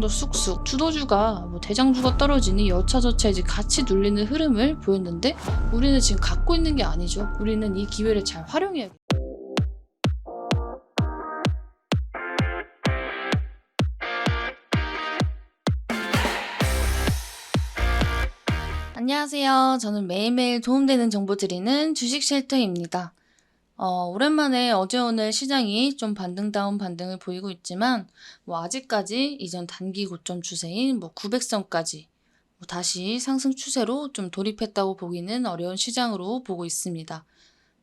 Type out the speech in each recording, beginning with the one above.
도 쑥쑥 주도주가 뭐 대장주가 떨어지니 여차저차 이제 같이 눌리는 흐름을 보였는데 우리는 지금 갖고 있는 게 아니죠. 우리는 이 기회를 잘 활용해야 돼. 안녕하세요. 저는 매일매일 도움되는 정보 드리는 주식 쉘터입니다. 어, 오랜만에 어제 오늘 시장이 좀 반등다운 반등을 보이고 있지만 뭐 아직까지 이전 단기 고점 추세인 뭐 900선까지 뭐 다시 상승 추세로 좀 돌입했다고 보기는 어려운 시장으로 보고 있습니다.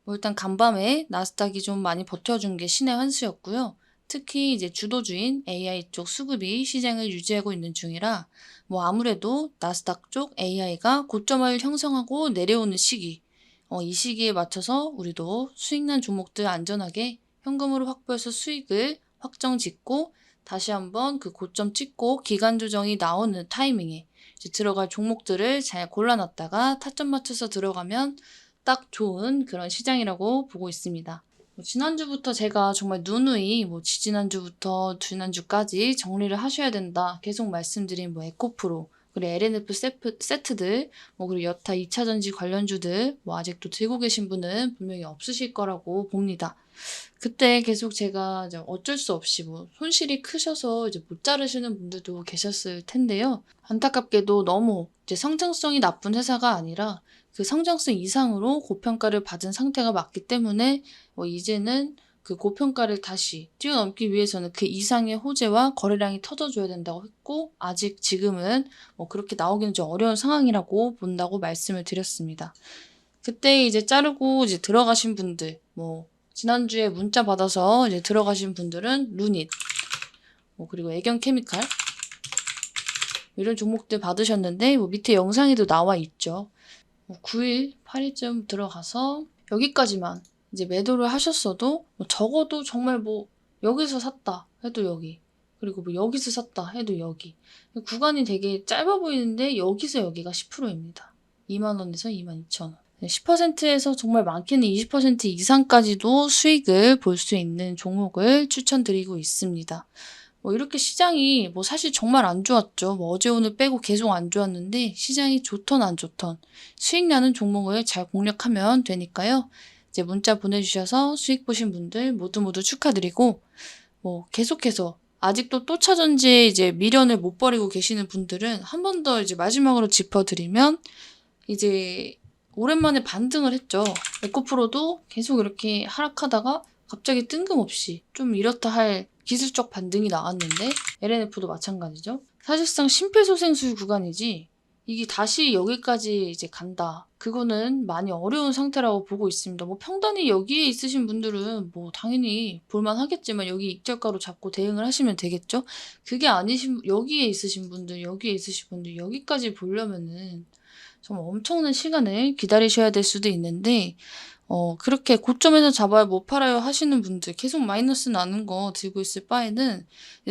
뭐 일단 간밤에 나스닥이 좀 많이 버텨준 게 신의 환수였고요. 특히 이제 주도주인 AI 쪽 수급이 시장을 유지하고 있는 중이라 뭐 아무래도 나스닥 쪽 AI가 고점을 형성하고 내려오는 시기 어, 이 시기에 맞춰서 우리도 수익난 종목들 안전하게 현금으로 확보해서 수익을 확정 짓고 다시 한번 그 고점 찍고 기간 조정이 나오는 타이밍에 이제 들어갈 종목들을 잘 골라놨다가 타점 맞춰서 들어가면 딱 좋은 그런 시장이라고 보고 있습니다. 뭐 지난주부터 제가 정말 누누이 뭐 지지난주부터 지난주까지 정리를 하셔야 된다 계속 말씀드린 뭐 에코프로 그리고 LNF 세프, 세트들 뭐 그리고 여타 2차전지 관련주들 뭐 아직도 들고 계신 분은 분명히 없으실 거라고 봅니다. 그때 계속 제가 이제 어쩔 수 없이 뭐 손실이 크셔서 이제 못 자르시는 분들도 계셨을 텐데요. 안타깝게도 너무 이제 성장성이 나쁜 회사가 아니라 그 성장성 이상으로 고평가를 받은 상태가 맞기 때문에 뭐 이제는 그 고평가를 다시 뛰어넘기 위해서는 그 이상의 호재와 거래량이 터져줘야 된다고 했고 아직 지금은 뭐 그렇게 나오기는 좀 어려운 상황이라고 본다고 말씀을 드렸습니다. 그때 이제 자르고 이제 들어가신 분들 뭐 지난주에 문자 받아서 이제 들어가신 분들은 루닛 뭐 그리고 애경 케미칼 이런 종목들 받으셨는데 뭐 밑에 영상에도 나와 있죠. 뭐 9일, 8일쯤 들어가서 여기까지만 이제 매도를 하셨어도 뭐 적어도 정말 뭐 여기서 샀다 해도 여기 그리고 뭐 여기서 샀다 해도 여기 구간이 되게 짧아 보이는데 여기서 여기가 10%입니다. 2만 원에서 2만 2천 원. 10%에서 정말 많게는 20% 이상까지도 수익을 볼 수 있는 종목을 추천드리고 있습니다. 뭐 이렇게 시장이 뭐 사실 정말 안 좋았죠. 뭐 어제 오늘 빼고 계속 안 좋았는데 시장이 좋던 안 좋던 수익 나는 종목을 잘 공략하면 되니까요. 이제 문자 보내주셔서 수익 보신 분들 모두 모두 축하드리고 뭐 계속해서 아직도 또 차전지에 이제 미련을 못 버리고 계시는 분들은 한 번 더 이제 마지막으로 짚어드리면 이제 오랜만에 반등을 했죠. 에코프로도 계속 이렇게 하락하다가 갑자기 뜬금없이 좀 이렇다 할 기술적 반등이 나왔는데 LNF도 마찬가지죠. 사실상 심폐소생술 구간이지 이게 다시 여기까지 이제 간다. 그거는 많이 어려운 상태라고 보고 있습니다. 뭐 평단이 여기에 있으신 분들은 뭐 당연히 볼만 하겠지만 여기 익절가로 잡고 대응을 하시면 되겠죠. 그게 아니신 여기에 있으신 분들, 여기에 있으신 분들 여기까지 보려면은 정말 엄청난 시간을 기다리셔야 될 수도 있는데 어, 그렇게 고점에서 잡아야 못 팔아요 하시는 분들 계속 마이너스 나는 거 들고 있을 바에는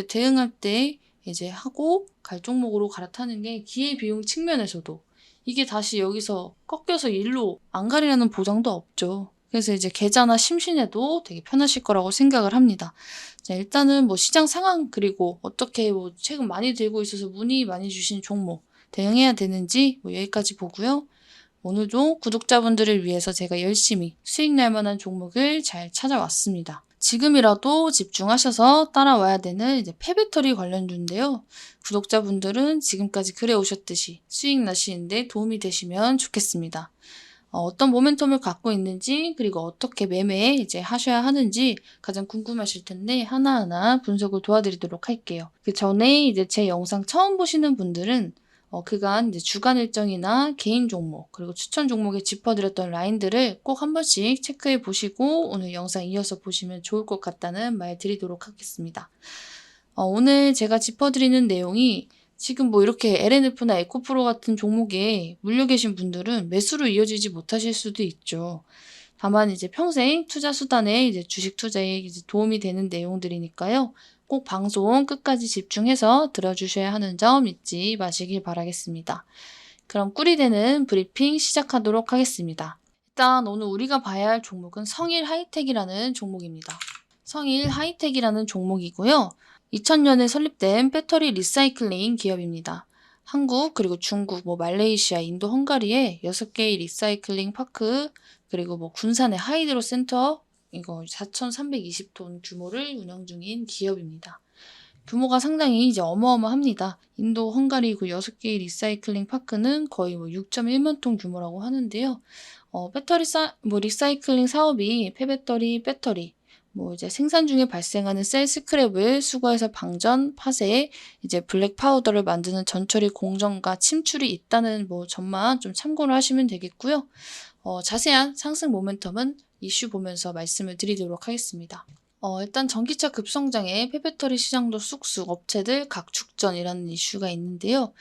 대응할 때 이제 하고 갈 종목으로 갈아타는 게 기회비용 측면에서도 이게 다시 여기서 꺾여서 일로 안 가리라는 보장도 없죠. 그래서 이제 계좌나 심신해도 되게 편하실 거라고 생각을 합니다. 자, 일단은 뭐 시장 상황 그리고 어떻게 뭐 최근 많이 들고 있어서 문의 많이 주신 종목 대응해야 되는지 뭐 여기까지 보고요. 오늘도 구독자분들을 위해서 제가 열심히 수익 날 만한 종목을 잘 찾아왔습니다. 지금이라도 집중하셔서 따라와야 되는 이제 폐배터리 관련주인데요. 구독자분들은 지금까지 그래 오셨듯이 수익 나시는데 도움이 되시면 좋겠습니다. 어, 떤 모멘텀을 갖고 있는지 그리고 어떻게 매매 이제 하셔야 하는지 가장 궁금하실 텐데 하나하나 분석을 도와드리도록 할게요. 그 전에 이제 제 영상 처음 보시는 분들은 어, 그간 주간 일정이나 개인 종목 그리고 추천 종목에 짚어드렸던 라인들을 꼭 한 번씩 체크해 보시고 오늘 영상 이어서 보시면 좋을 것 같다는 말 드리도록 하겠습니다. 어, 오늘 제가 짚어드리는 내용이 지금 뭐 이렇게 LNF나 에코프로 같은 종목에 물려 계신 분들은 매수로 이어지지 못하실 수도 있죠. 다만 이제 평생 투자 수단에 이제 주식 투자에 이제 도움이 되는 내용들이니까요. 꼭 방송 끝까지 집중해서 들어주셔야 하는 점 잊지 마시길 바라겠습니다. 그럼 꿀이 되는 브리핑 시작하도록 하겠습니다. 일단 오늘 우리가 봐야 할 종목은 성일 하이텍이라는 종목입니다. 성일 하이텍이라는 종목이고요. 2000년에 설립된 배터리 리사이클링 기업입니다. 한국 그리고 중국, 뭐 말레이시아, 인도, 헝가리에 6개의 리사이클링 파크 그리고 뭐 군산의 하이드로 센터 이거 4,320톤 규모를 운영 중인 기업입니다. 규모가 상당히 이제 어마어마합니다. 인도, 헝가리 그 6개의 리사이클링 파크는 거의 뭐 6.1만 톤 규모라고 하는데요. 어, 배터리 사, 뭐 리사이클링 사업이 폐배터리, 배터리, 뭐 이제 생산 중에 발생하는 셀 스크랩을 수거해서 방전, 파쇄, 이제 블랙 파우더를 만드는 전처리 공정과 침출이 있다는 뭐 점만 좀 참고를 하시면 되겠고요. 어, 자세한 상승 모멘텀은 이슈 보면서 말씀을 드리도록 하겠습니다. 어, 일단 전기차 급성장에 폐배터리 시장도 쑥쑥 업체들 각축전이라는 이슈가 있는데요.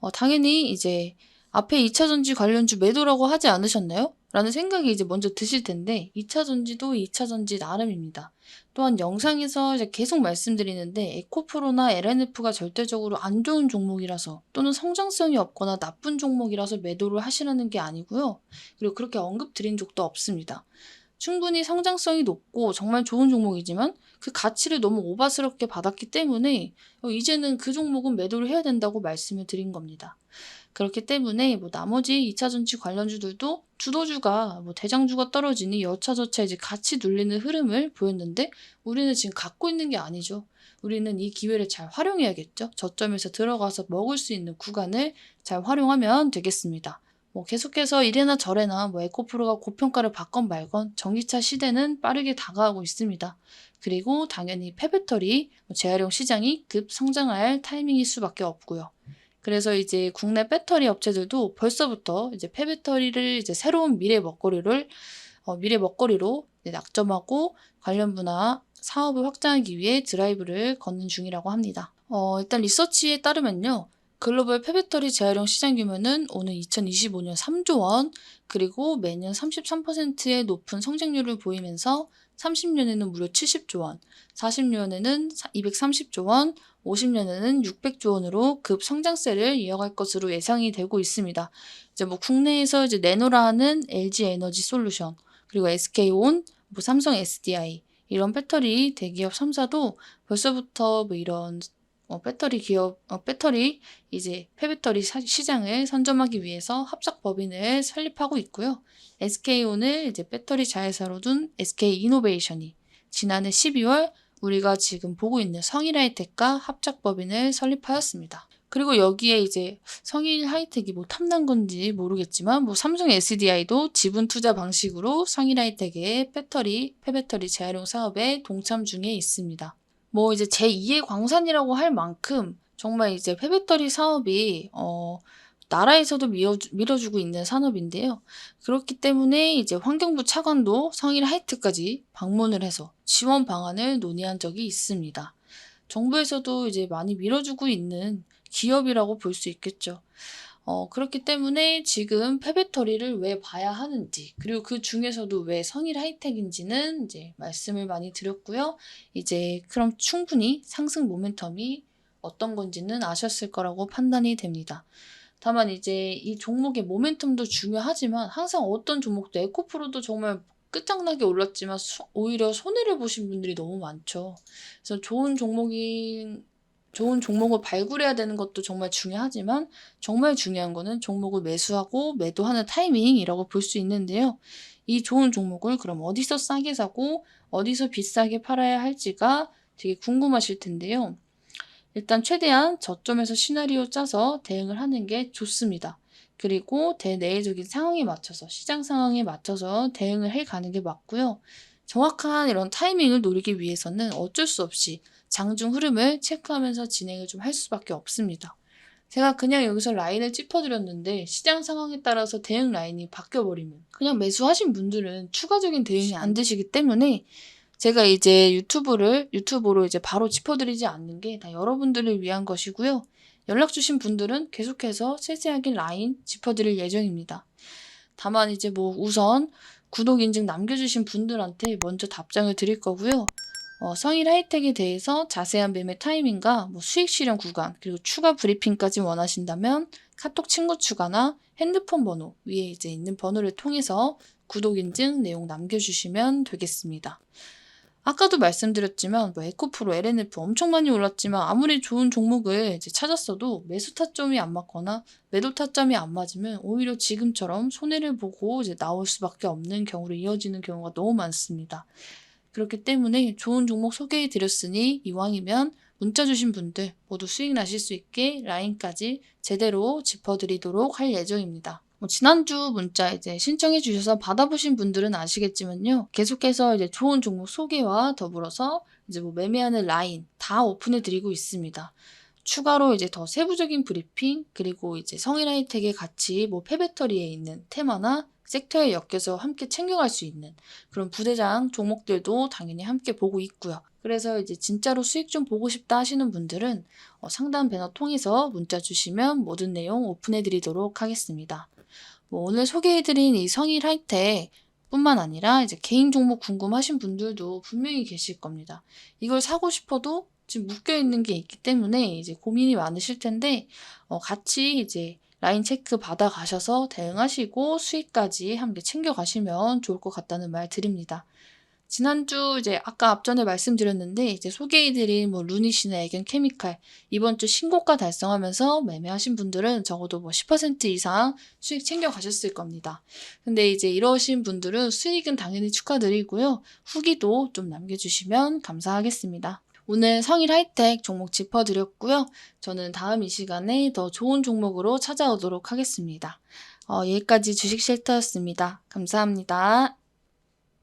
어, 당연히 이제 앞에 2차 전지 관련주 매도라고 하지 않으셨나요? 라는 생각이 이제 먼저 드실 텐데 2차 전지도 2차 전지 나름입니다. 또한 영상에서 이제 계속 말씀드리는데 에코프로나 LNF가 절대적으로 안 좋은 종목이라서 또는 성장성이 없거나 나쁜 종목이라서 매도를 하시라는 게 아니고요. 그리고 그렇게 언급 드린 적도 없습니다. 충분히 성장성이 높고 정말 좋은 종목이지만 그 가치를 너무 오바스럽게 받았기 때문에 어, 이제는 그 종목은 매도를 해야 된다고 말씀을 드린 겁니다. 그렇기 때문에 뭐 나머지 2차 전지 관련주들도 주도주가 뭐 대장주가 떨어지니 여차저차 이제 같이 눌리는 흐름을 보였는데 우리는 지금 갖고 있는 게 아니죠. 우리는 이 기회를 잘 활용해야겠죠. 저점에서 들어가서 먹을 수 있는 구간을 잘 활용하면 되겠습니다. 뭐 계속해서 이래나 저래나 뭐 에코프로가 고평가를 받건 말건 전기차 시대는 빠르게 다가가고 있습니다. 그리고 당연히 폐배터리, 뭐 재활용 시장이 급 성장할 타이밍일 수밖에 없고요. 그래서 이제 국내 배터리 업체들도 벌써부터 이제 폐배터리를 이제 새로운 미래 먹거리를 어, 미래 먹거리로 낙점하고 관련 분야 사업을 확장하기 위해 드라이브를 걷는 중이라고 합니다. 어, 일단 리서치에 따르면요. 글로벌 폐배터리 재활용 시장 규모는 오는 2025년 3조 원, 그리고 매년 33%의 높은 성장률을 보이면서 30년에는 무려 70조 원, 40년에는 230조 원, 50년에는 600조 원으로 급 성장세를 이어갈 것으로 예상이 되고 있습니다. 이제 뭐 국내에서 이제 내노라 하는 LG 에너지 솔루션, 그리고 SK온, 뭐 삼성 SDI 이런 배터리 대기업 3사도 벌써부터 뭐 이런 어, 배터리 기업, 어, 배터리 이제 폐배터리 사- 시장을 선점하기 위해서 합작 법인을 설립하고 있고요. SK온을 이제 배터리 자회사로 둔 SK 이노베이션이 지난해 12월 우리가 지금 보고 있는 성일 하이텍과 합작 법인을 설립하였습니다. 그리고 여기에 이제 성일 하이텍이 뭐 탐난 건지 모르겠지만 뭐 삼성 SDI도 지분 투자 방식으로 성일 하이텍의 배터리, 폐배터리 재활용 사업에 동참 중에 있습니다. 뭐 이제 제2의 광산이라고 할 만큼 정말 이제 폐배터리 사업이 어 나라에서도 밀어주, 밀어주 고 있는 산업인데요. 그렇기 때문에 이제 환경부 차관도 성일 하이트까지 방문을 해서 지원 방안을 논의한 적이 있습니다. 정부에서도 이제 많이 밀어주고 있는 기업이라고 볼 수 있겠죠. 어, 그렇기 때문에 지금 폐배터리를 왜 봐야 하는지, 그리고 그 중에서도 왜 성일 하이텍인지는 이제 말씀을 많이 드렸고요. 이제 그럼 충분히 상승 모멘텀이 어떤 건지는 아셨을 거라고 판단이 됩니다. 다만 이제 이 종목의 모멘텀도 중요하지만 항상 어떤 종목도 에코프로도 정말 끝장나게 올랐지만 수- 오히려 손해를 보신 분들이 너무 많죠. 그래서 좋은 종목이 좋은 종목을 발굴해야 되는 것도 정말 중요하지만 정말 중요한 거는 종목을 매수하고 매도하는 타이밍이라고 볼 수 있는데요. 이 좋은 종목을 그럼 어디서 싸게 사고 어디서 비싸게 팔아야 할지가 되게 궁금하실 텐데요. 일단 최대한 저점에서 시나리오 짜서 대응을 하는 게 좋습니다. 그리고 대내외적인 상황에 맞춰서 시장 상황에 맞춰서 대응을 해 가는 게 맞고요. 정확한 이런 타이밍을 노리기 위해서는 어쩔 수 없이 장중 흐름을 체크하면서 진행을 좀 할 수밖에 없습니다. 제가 그냥 여기서 라인을 짚어드렸는데 시장 상황에 따라서 대응 라인이 바뀌어버리면 그냥 매수하신 분들은 추가적인 대응이 안 되시기 때문에 제가 이제 유튜브를 유튜브로 이제 바로 짚어드리지 않는 게 다 여러분들을 위한 것이고요. 연락 주신 분들은 계속해서 세세하게 라인 짚어드릴 예정입니다. 다만 이제 뭐 우선 구독 인증 남겨주신 분들한테 먼저 답장을 드릴 거고요. 어, 성일 하이텍에 대해서 자세한 매매 타이밍과 뭐 수익 실현 구간 그리고 추가 브리핑까지 원하신다면 카톡 친구 추가나 핸드폰 번호 위에 이제 있는 번호를 통해서 구독 인증 내용 남겨주시면 되겠습니다. 아까도 말씀드렸지만 뭐 에코프로, LNF 엄청 많이 올랐지만 아무리 좋은 종목을 이제 찾았어도 매수 타점이 안 맞거나 매도 타점이 안 맞으면 오히려 지금처럼 손해를 보고 이제 나올 수밖에 없는 경우로 이어지는 경우가 너무 많습니다. 그렇기 때문에 좋은 종목 소개해 드렸으니 이왕이면 문자 주신 분들 모두 수익 나실 수 있게 라인까지 제대로 짚어드리도록 할 예정입니다. 뭐 지난주 문자 이제 신청해 주셔서 받아보신 분들은 아시겠지만요. 계속해서 이제 좋은 종목 소개와 더불어서 이제 뭐 매매하는 라인 다 오픈해 드리고 있습니다. 추가로 이제 더 세부적인 브리핑 그리고 이제 성일 하이텍의 같이 뭐 폐배터리에 있는 테마나 섹터에 엮여서 함께 챙겨갈 수 있는 그런 부대장 종목들도 당연히 함께 보고 있고요. 그래서 이제 진짜로 수익 좀 보고 싶다 하시는 분들은 어, 상담 배너 통해서 문자 주시면 모든 내용 오픈해 드리도록 하겠습니다. 뭐 오늘 소개해드린 이 성일 하이텍 뿐만 아니라 이제 개인 종목 궁금하신 분들도 분명히 계실 겁니다. 이걸 사고 싶어도 지금 묶여 있는 게 있기 때문에 이제 고민이 많으실 텐데 어, 같이 이제 라인 체크 받아 가셔서 대응하시고 수익까지 함께 챙겨 가시면 좋을 것 같다는 말 드립니다. 지난주 이제 아까 앞전에 말씀드렸는데 이제 소개해드린 뭐 루닛이나 애견 케미칼 이번 주 신고가 달성하면서 매매하신 분들은 적어도 뭐 10% 이상 수익 챙겨 가셨을 겁니다. 근데 이제 이러신 분들은 수익은 당연히 축하드리고요. 후기도 좀 남겨주시면 감사하겠습니다. 오늘 성일 하이텍 종목 짚어드렸고요. 저는 다음 이 시간에 더 좋은 종목으로 찾아오도록 하겠습니다. 어, 여기까지 주식 쉘터였습니다. 감사합니다.